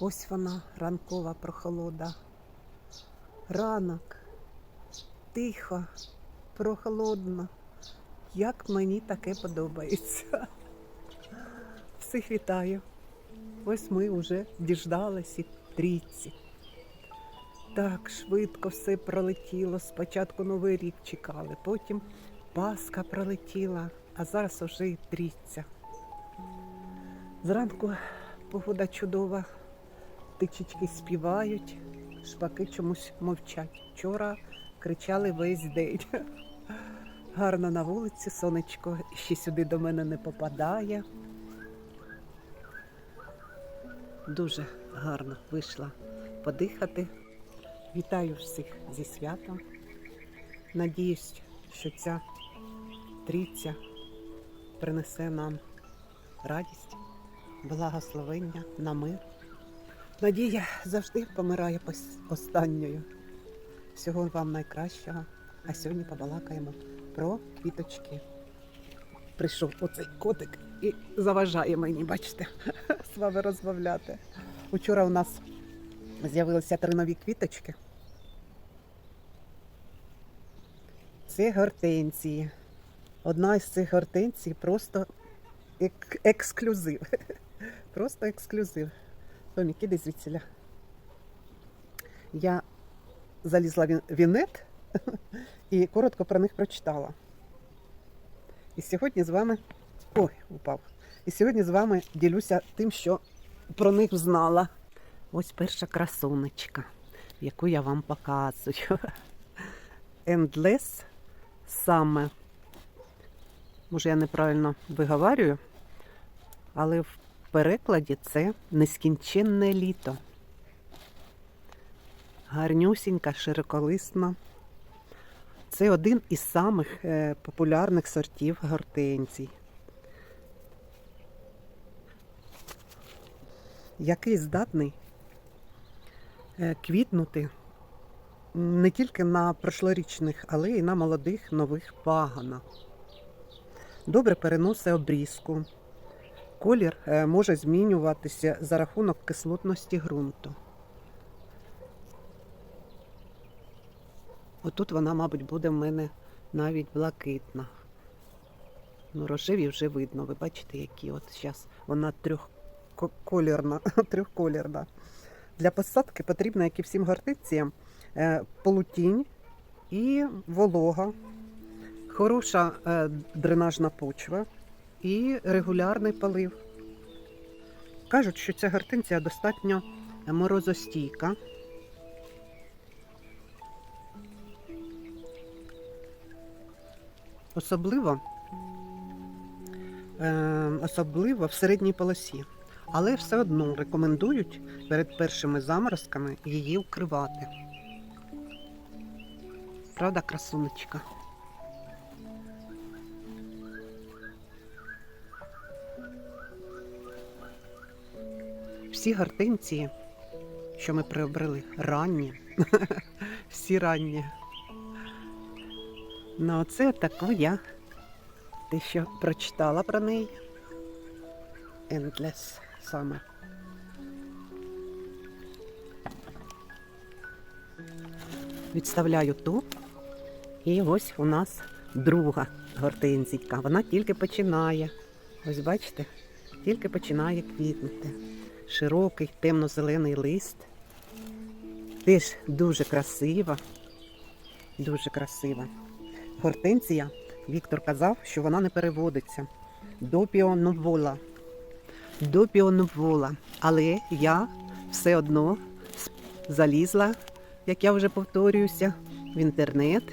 Ось вона, ранкова прохолода. Ранок. Тихо, прохолодно. Як мені таке подобається. Всіх вітаю. Ось ми вже діждалися трійці. Так швидко все пролетіло. Спочатку Новий рік чекали, потім Пасха пролетіла, а зараз уже і трійця. Зранку погода чудова, птичечки співають, шпаки чомусь мовчать. Вчора кричали весь день. Гарно на вулиці, сонечко ще сюди до мене не попадає. Дуже гарно вийшла подихати. Вітаю всіх зі святом. Надіюсь, що ця трійця принесе нам радість, благословення на мир. Надія завжди помирає останньою. Всього вам найкращого. А сьогодні побалакаємо про квіточки. Прийшов оцей котик і заважає мені, бачите, з вами розмовляти. Учора у нас з'явилися три нові квіточки. Це гортензії. Одна із цих гортензій просто ек- ексклюзив. Просто ексклюзив. Томік, іди звідсіля. Я залізла в ін- в інет і коротко про них прочитала. І сьогодні з вами. Ой, упав. І сьогодні з вами ділюся тим, що про них знала. Ось перша красунечка, яку я вам показую. Endless саме. Може, я неправильно виговарюю, але в перекладі це нескінченне літо. Гарнюсінька, широколисна. Це один із самих е, популярних сортів гортензій. Який здатний е, квітнути не тільки на прошлорічних, але й на молодих нових паганах. Добре переносить обрізку. Колір е, може змінюватися за рахунок кислотності ґрунту. Отут вона, мабуть, буде в мене навіть блакитна. Ну, рожеві вже видно. Ви бачите, які от зараз вона трьохколірна. трьохколірна. Для посадки потрібно, як і всім гортензіям, е, полутінь і волога, хороша е, дренажна почва і регулярний полив. Кажуть, що ця гортензія достатньо морозостійка. Особливо, е, особливо в середній полосі. Але все одно рекомендують перед першими заморозками її вкривати. Правда, красунечка? Всі гортензії, що ми приобрели, ранні. Всі ранні. Ну, оце таку я те, що прочитала про неї. Endless саме. Відставляю ту. І ось у нас друга гортензійка. Вона тільки починає. Ось бачите, тільки починає квітнути. Широкий темно-зелений лист. Теж дуже красива. Дуже красива. Гортензія, Віктор казав, що вона не переводиться. До піоновола. До піоновола. Але я все одно залізла, як я вже повторююся, в інтернет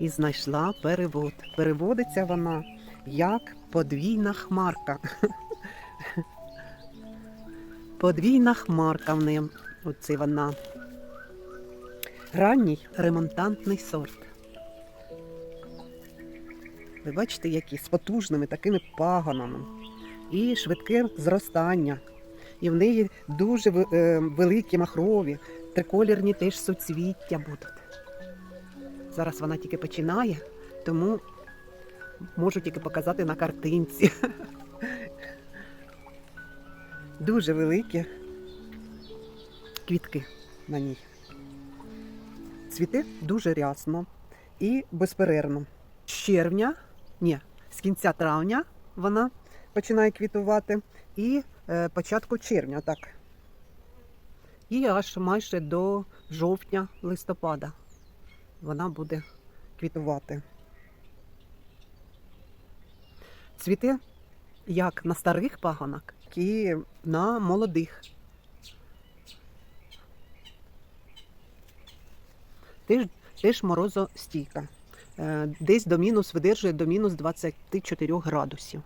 і знайшла перевод. Переводиться вона як подвійна хмарка. Подвійна хмарка в неї. Оце вона. Ранній ремонтантний сорт. Ви бачите, які з потужними такими пагонами. І швидке зростання. І в неї дуже е, великі махрові, триколірні теж суцвіття будуть. Зараз вона тільки починає, тому можу тільки показати на картинці. Дуже великі квітки на ній. Цвіте дуже рясно і безперервно. З червня, ні, з кінця травня вона починає квітувати, і е, початку червня, так. І аж майже до жовтня листопада вона буде квітувати. Цвіте як на старих паганах, так і на молодих. Теж, теж морозостійка. Е, Десь до мінус видержує до мінус 24 градусів.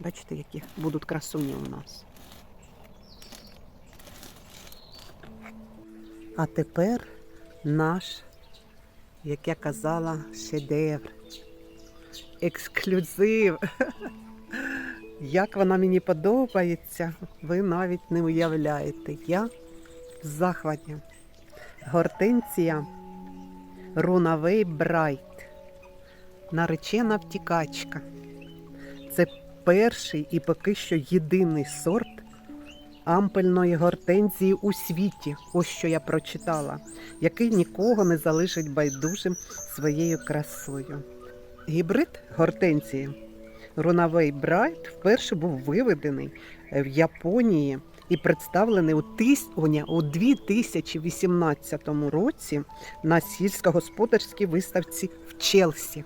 Бачите, які будуть красуні у нас. А тепер наш, як я казала, шедевр. Ексклюзив. Як вона мені подобається, ви навіть не уявляєте. Я в захваті. Гортенція Рунавей Брайт. Наречена втікачка. Це перший і поки що єдиний сорт ампельної гортензії у світі, ось що я прочитала, який нікого не залишить байдужим своєю красою. Гібрид гортензії Рунавей Брайт вперше був виведений в Японії і представлений у, тис... у 2018 році на сільськогосподарській виставці в Челсі.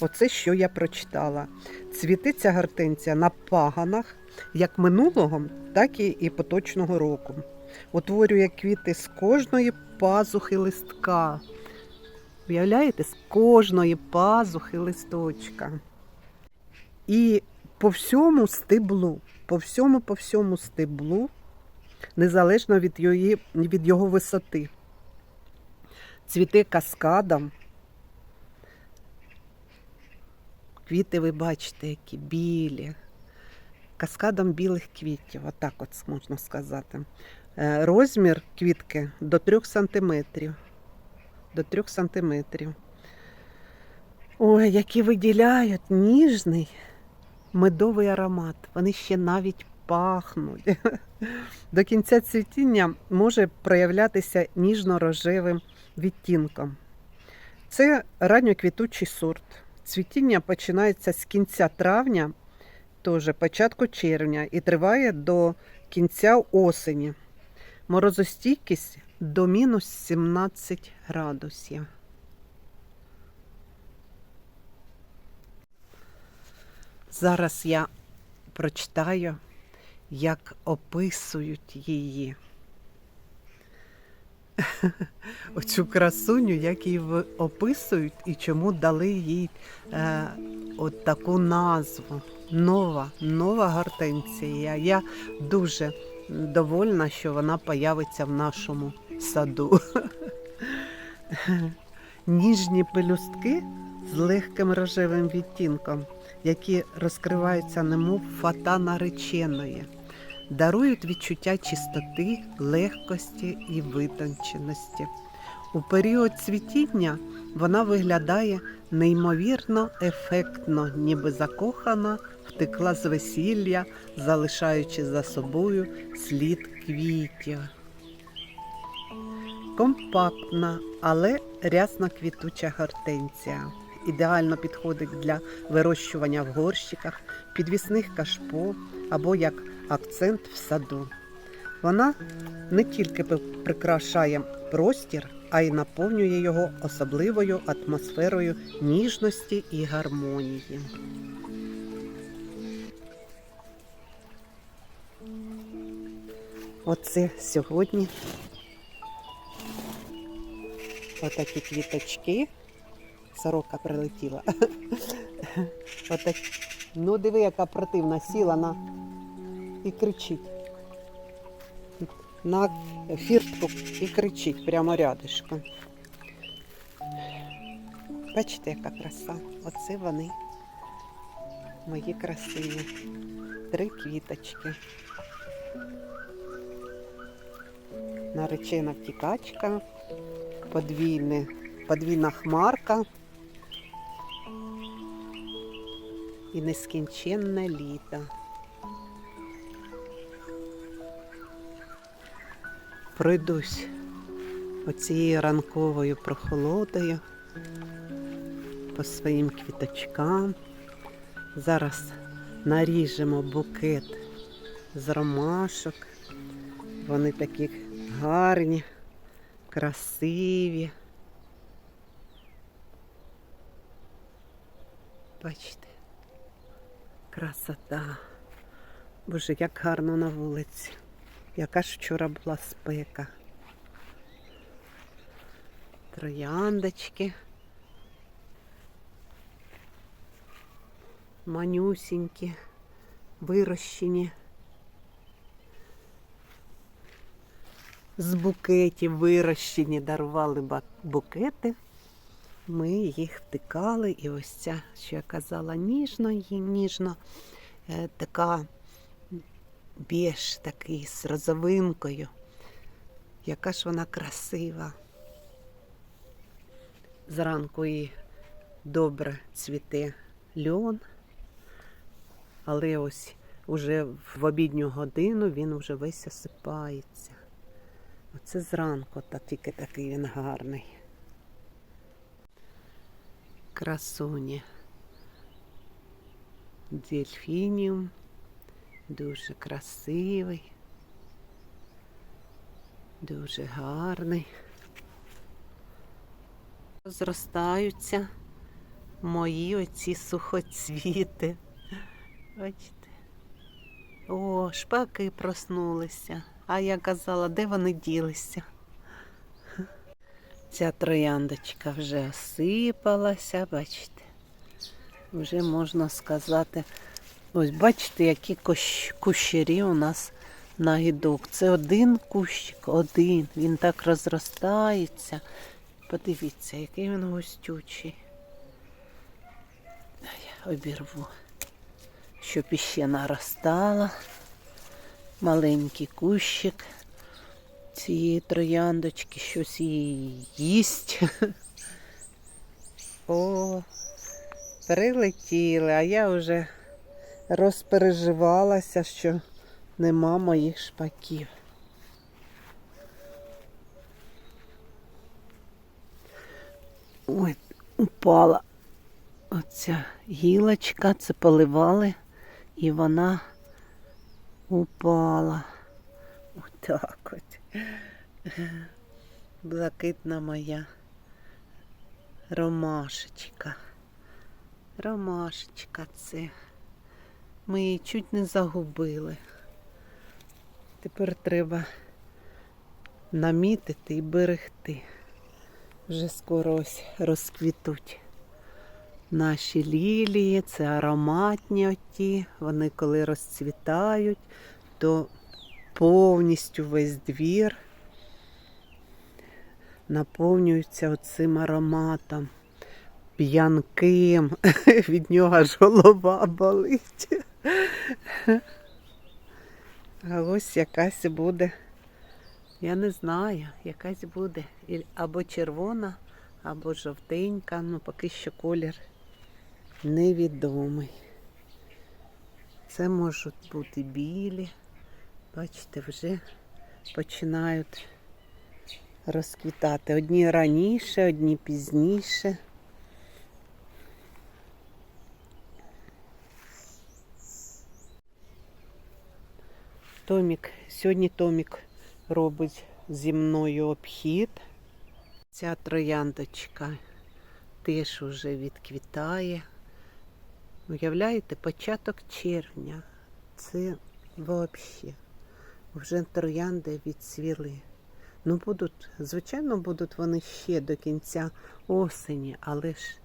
Оце що я прочитала. Цвітиться гортензія на паганах як минулого, так і поточного року. Утворює квіти з кожної пазухи листка. Уявляєте, з кожної пазухи листочка. І по всьому стеблу, по всьому, по всьому стеблу, незалежно від, йої, від його висоти. Цвіте каскадом. Квіти ви бачите, які білі. Каскадом білих квітів, отак от можна сказати. Е, Розмір квітки до 3 сантиметрів. До 3 сантиметрів. Ой, які виділяють ніжний медовий аромат. Вони ще навіть пахнуть. До кінця цвітіння може проявлятися ніжно-рожевим відтінком. Це ранньоквітучий сорт. Цвітіння починається з кінця травня, теж початку червня, і триває до кінця осені. Морозостійкість до мінус 17 градусів. Зараз я прочитаю, як описують її. Оцю красуню, як її описують і чому дали їй е, от таку назву. Нова, нова гортенція. Я дуже довольна, що вона появиться в нашому саду. Ніжні пелюстки з легким рожевим відтінком, які розкриваються немов фата нареченої, дарують відчуття чистоти, легкості і витонченості. У період цвітіння вона виглядає неймовірно ефектно, ніби закохана, втекла з весілля, залишаючи за собою слід квітів. Компактна, але рясна квітуча гортенція. Ідеально підходить для вирощування в горщиках, підвісних кашпо або як акцент в саду. Вона не тільки прикрашає простір, а й наповнює його особливою атмосферою ніжності і гармонії. Оце сьогодні отакі квіточки. Сорока прилетіла. Отак. Ну, диви, яка противна сіла на і кричить. На фіртку і кричить прямо рядишком. Бачите, яка краса. Оце вони, мої красиві. Три квіточки. Наречена втікачка, подвійна хмарка і нескінченне літо. Пройдусь оцією ранковою прохолодою по своїм квіточкам. Зараз наріжемо букет з ромашок. Вони такі гарні, красиві. Бачите, красота. Боже, як гарно на вулиці. Яка ж вчора була спека. Трояндочки. Манюсінькі, вирощені. З букетів вирощені, дарували букети. Ми їх втикали, і ось ця, що я казала, ніжно, їй ніжно, е, така біж такий з розовинкою. Яка ж вона красива. Зранку і добре цвіте льон, але ось уже в обідню годину він вже весь осипається. Оце зранку, та тільки такий він гарний. Красуні. Дельфініум. Дуже красивий. Дуже гарний. Зростаються мої оці сухоцвіти. Бачите? О, шпаки проснулися. А я казала, де вони ділися? Ця трояндочка вже осипалася, бачите. Вже можна сказати. Ось бачите, які кущ- кущері у нас на гідок. Це один кущик, один. Він так розростається. Подивіться, який він густючий. Я обірву, щоб іще наростала. Маленький кущик цієї трояндочки, щось її їсть. О, прилетіли, а я вже розпереживалася, що нема моїх шпаків. Ой, упала оця гілочка, це поливали, і вона упала. Отак от. Блакитна моя ромашечка. Ромашечка це. Ми її чуть не загубили. Тепер треба намітити і берегти. Вже скоро ось розквітуть наші лілії, це ароматні оті. Вони коли розцвітають, то повністю весь двір наповнюється оцим ароматом. П'янким, від нього аж голова болить. А ось якась буде, я не знаю, якась буде або червона, або жовтенька, ну поки що колір невідомий. Це можуть бути білі. Бачите, вже починають розквітати. Одні раніше, одні пізніше. Томік, сьогодні Томік робить зі мною обхід. Ця трояндочка теж уже відквітає. Уявляєте, початок червня. Це взагалі. Вже троянди відцвіли. Ну, будуть, звичайно, будуть вони ще до кінця осені, але ж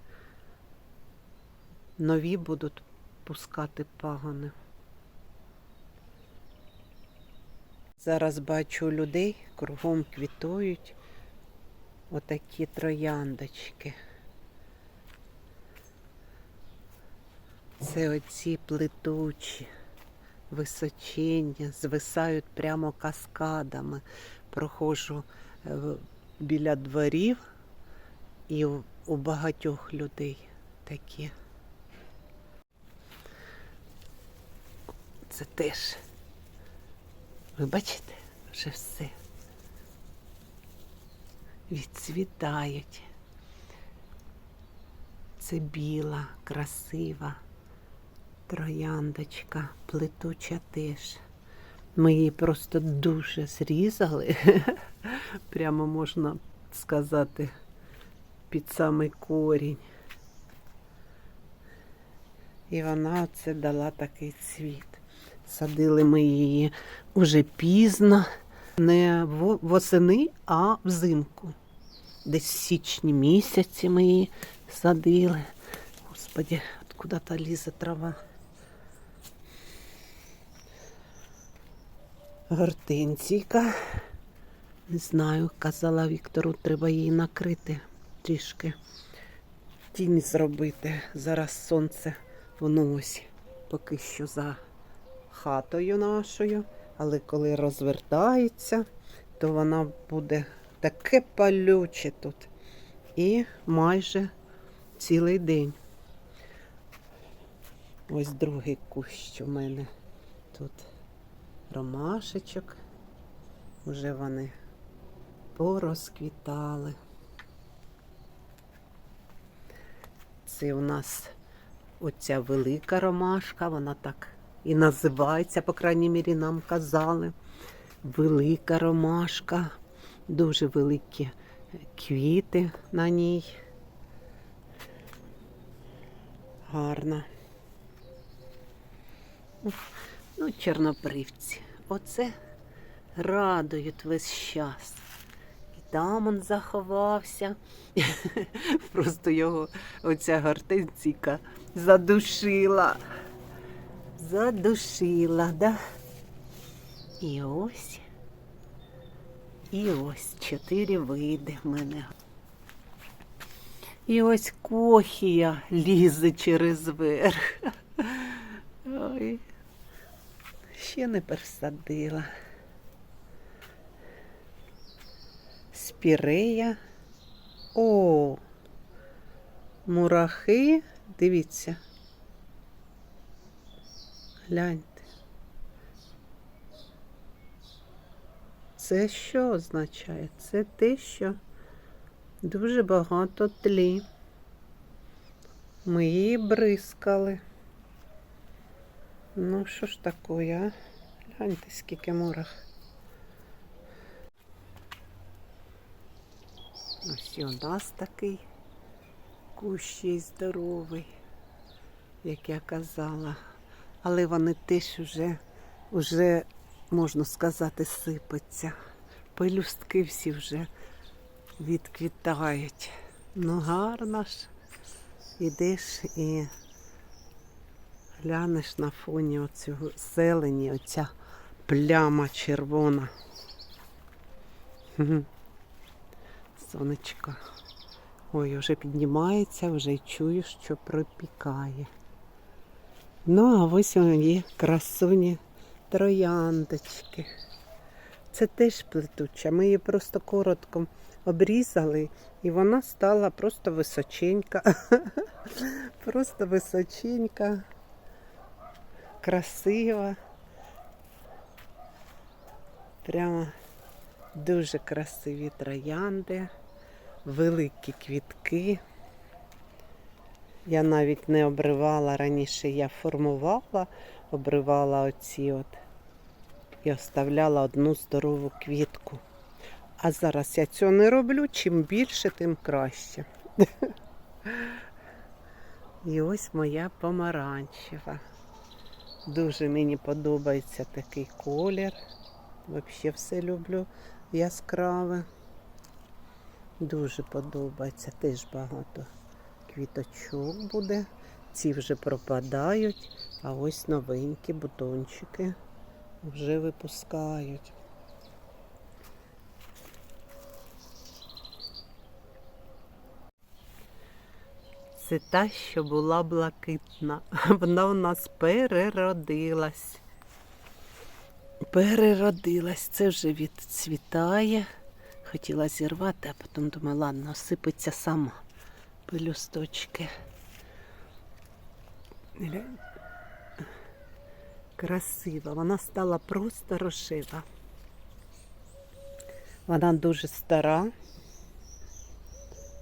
нові будуть пускати пагони. Зараз бачу людей, кругом квітують отакі трояндочки. Це оці плетучі, височення, звисають прямо каскадами. Проходжу е, біля дворів і у багатьох людей такі. Це теж. Ви бачите, вже все відцвітають. Це біла, красива трояндочка, плетуча теж. Ми її просто дуже зрізали. Прямо можна сказати, під самий корінь. І вона оце дала такий цвіт. Садили ми її уже пізно, не восени, а взимку. Десь в січні місяці ми її садили. Господи, откуда та лізе трава? Гортинційка. Не знаю, казала Віктору, треба її накрити трішки. Тінь зробити. Зараз сонце воно ось поки що за хатою нашою, але коли розвертається, то вона буде таке палюче тут. І майже цілий день. Ось другий кущ у мене тут ромашечок. Уже вони порозквітали. Це у нас оця велика ромашка, вона так і називається, по крайній мірі, нам казали. Велика ромашка, дуже великі квіти на ній. Гарна. Ну, чорнобривці. Оце радують весь час. І там он заховався. Просто його оця гортенційка задушила. Задушила, да? І ось. І ось чотири види в мене. І ось кохія лізе через верх. Ой, ще не пересадила. Спірея. О, мурахи. Дивіться. Гляньте. Це що означає? Це те, що дуже багато тлі. Ми її бризкали. Ну, що ж таке, а? Гляньте, скільки мурах. Ось і у нас такий кущий здоровий, як я казала. Але вони теж вже, вже, можна сказати, сипаться. Пелюстки всі вже відквітають. Ну гарно ж. Ідеш і глянеш на фоні оцього зелені, оця пляма червона. Сонечко. Ой, вже піднімається, вже й чую, що пропікає. Ну, а ось є красуні трояндочки. Це теж плетуча. Ми її просто коротко обрізали, і вона стала просто височенька. Просто височенька, красива. Прямо дуже красиві троянди, великі квітки. Я навіть не обривала раніше, я формувала, обривала оці от і оставляла одну здорову квітку. А зараз я цього не роблю, чим більше, тим краще. І ось моя помаранчева. Дуже мені подобається такий колір. Взагалі все люблю яскраве. Дуже подобається. Теж багато квіточок буде. Ці вже пропадають, а ось новенькі бутончики вже випускають. Це та, що була блакитна. Вона у нас переродилась. Переродилась. Це вже відцвітає. Хотіла зірвати, а потім думаю, ладно, сипеться сама. Пелюсточки. Красива. Вона стала просто рожева. Вона дуже стара.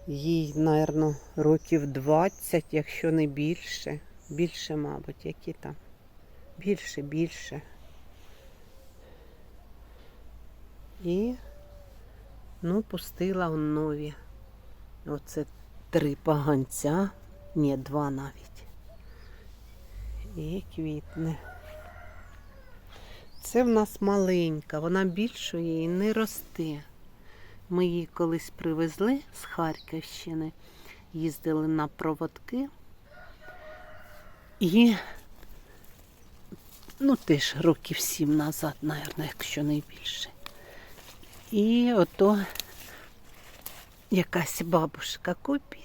Їй, напевно, років 20, якщо не більше. Більше, мабуть, які там. Більше, більше. І ну, пустила он нові. Оце три поганця. Ні, два навіть. І квітне. Це в нас маленька, вона більшої і не росте. Ми її колись привезли з Харківщини, їздили на проводки. І ну теж років сім назад, мабуть, якщо не більше. І ото якась бабушка купить.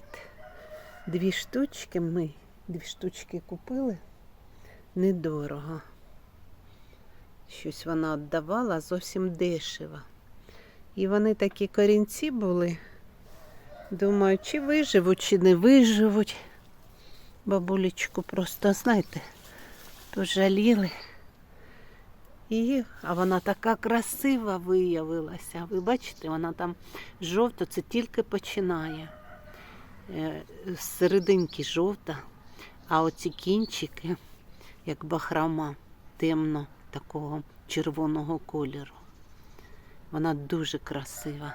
Дві штучки ми, дві штучки купили недорого. Щось вона віддавала зовсім дешево. І вони такі корінці були. Думаю, чи виживуть, чи не виживуть. Бабулечку просто, знаєте, пожаліли. І, а вона така красива виявилася. Ви бачите, вона там жовта, це тільки починає. Е, серединки жовта, а оці кінчики, як бахрама, темно такого червоного кольору. Вона дуже красива.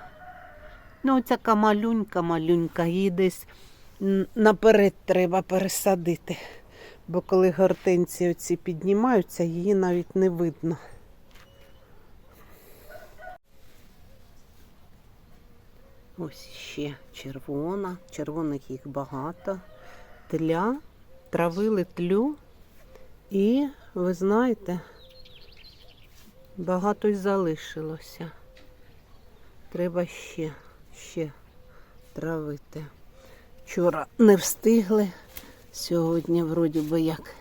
Ну, оця камалюнька, малюнька, її десь наперед треба пересадити. Бо коли гортензії оці піднімаються, її навіть не видно. Ось ще червона. Червоних їх багато. Тля, травили тлю. І, ви знаєте, багато й залишилося. Треба ще, ще травити. Вчора не встигли. Сьогодні вроді би як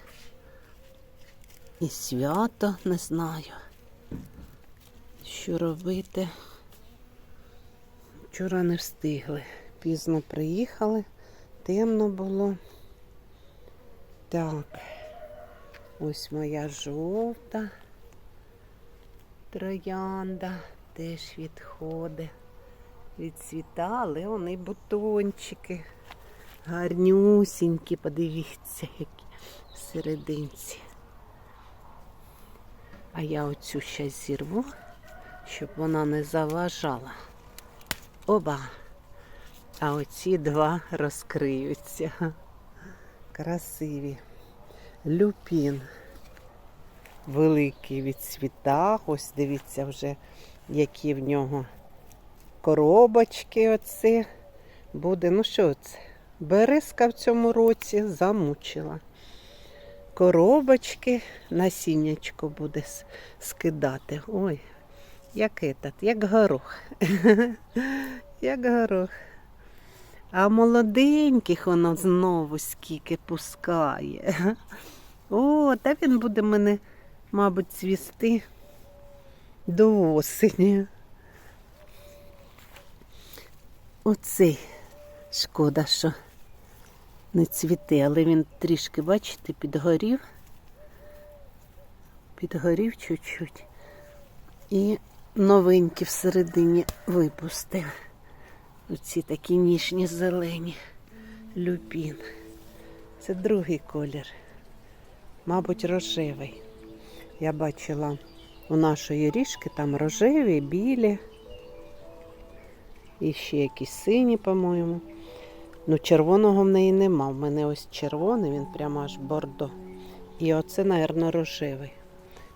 і свято, не знаю, що робити. Вчора не встигли. Пізно приїхали, темно було. Так, ось моя жовта троянда теж відходить. Відцвітали, вони бутончики. Гарнюсінькі, подивіться, які серединці. А я оцю ще зірву, щоб вона не заважала. Оба. А оці два розкриються. Красиві. Люпін. Великий відцвітах. Ось дивіться вже, які в нього коробочки оці. Буде. Ну що це? Березка в цьому році замучила. Коробочки, насіннячко буде скидати. Ой, як этот, як горох. як горох. А молоденьких воно знову скільки пускає. О, та він буде мене, мабуть, цвісти до осені. Оцей шкода, що не цвіте, але він трішки, бачите, підгорів. Підгорів чуть-чуть. І новенькі всередині випустив. Оці такі ніжні зелені люпін. Це другий колір. Мабуть, рожевий. Я бачила у нашої ріжки там рожеві, білі. І ще якісь сині, по-моєму. Ну, червоного в неї нема. В мене ось червоний, він прямо аж бордо. І оце, мабуть, рожевий.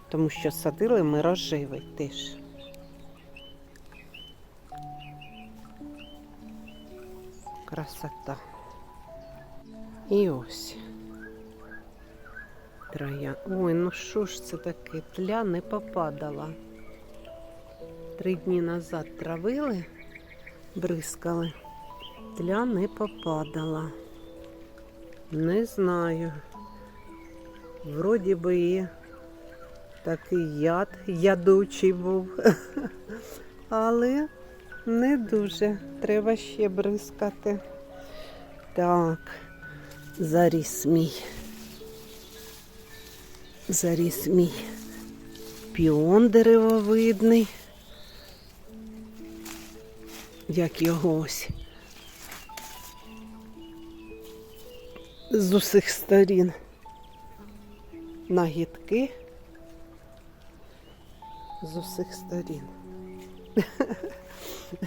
Тому що садили ми рожевий теж. Красота. І ось. Троя. Ой, ну що ж це таке? Тля не попадала. Три дні назад травили, бризкали. Тля не попадала. Не знаю. Вроді би і такий яд ядучий був. Але не дуже. Треба ще бризкати. Так, заріс мій. Заріс мій піон деревовидний. Як його ось з усіх сторін. Нагідки з усіх сторін.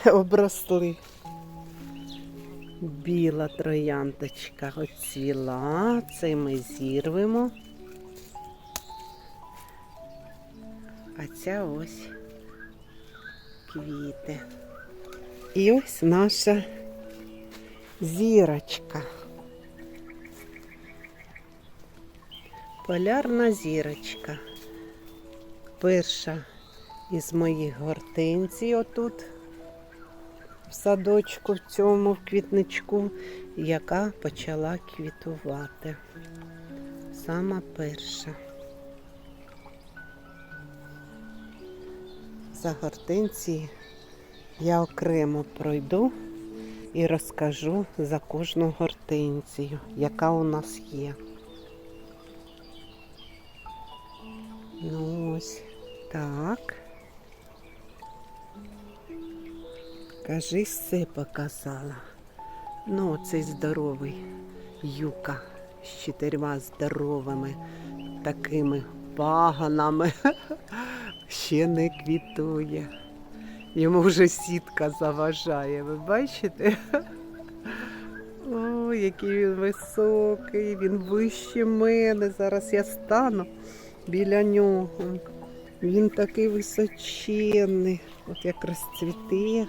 Обросли. Біла трояндочка оцвіла. Це ми зірвемо. А ця ось квіти. І ось наша зірочка. Полярна зірочка. Перша із моїх гортинзій отут в садочку в цьому в квітничку, яка почала квітувати. Сама перша. За гортинзії я окремо пройду і розкажу за кожну гортинзію, яка у нас є. Ну ось так. Кажись, все показала. Ну, цей здоровий юка з чотирма здоровими такими паганами ще не квітує. Йому вже сітка заважає, ви бачите? О, який він високий, він вище мене. Зараз я стану біля нього. Він такий височенний. От як розцвіте,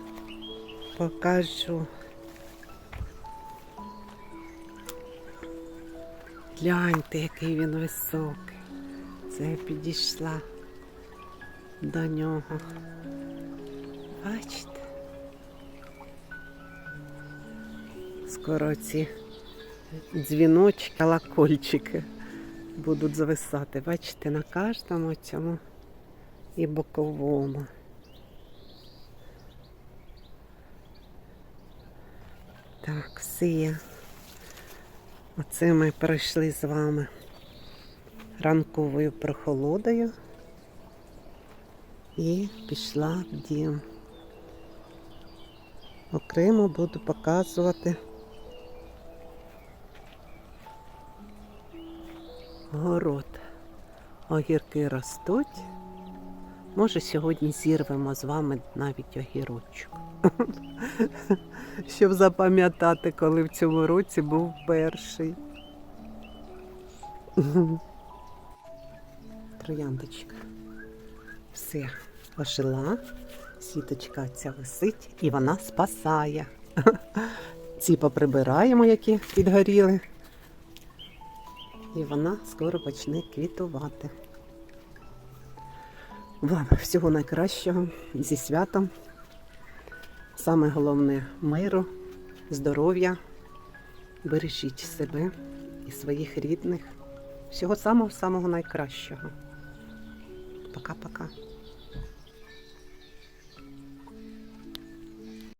покажу. Гляньте, який він високий. Це я підійшла до нього. Бачите? Скоро ці дзвіночки, колокольчики будуть зависати. Бачите, на кожному цьому і боковому. Так, все. Оце ми пройшли з вами ранковою прохолодою і пішла в дім. Окремо буду показувати город. Огірки ростуть. Може, сьогодні зірвемо з вами навіть огірочок. Щоб запам'ятати, коли в цьому році був перший. Трояндочка. Все, ожила. Сіточка ця висить і вона спасає. Ці поприбираємо, які підгоріли. І вона скоро почне квітувати. Вам всього найкращого зі святом. Саме головне миру, здоров'я. Бережіть себе і своїх рідних. Всього самого-самого найкращого. Пока-пока.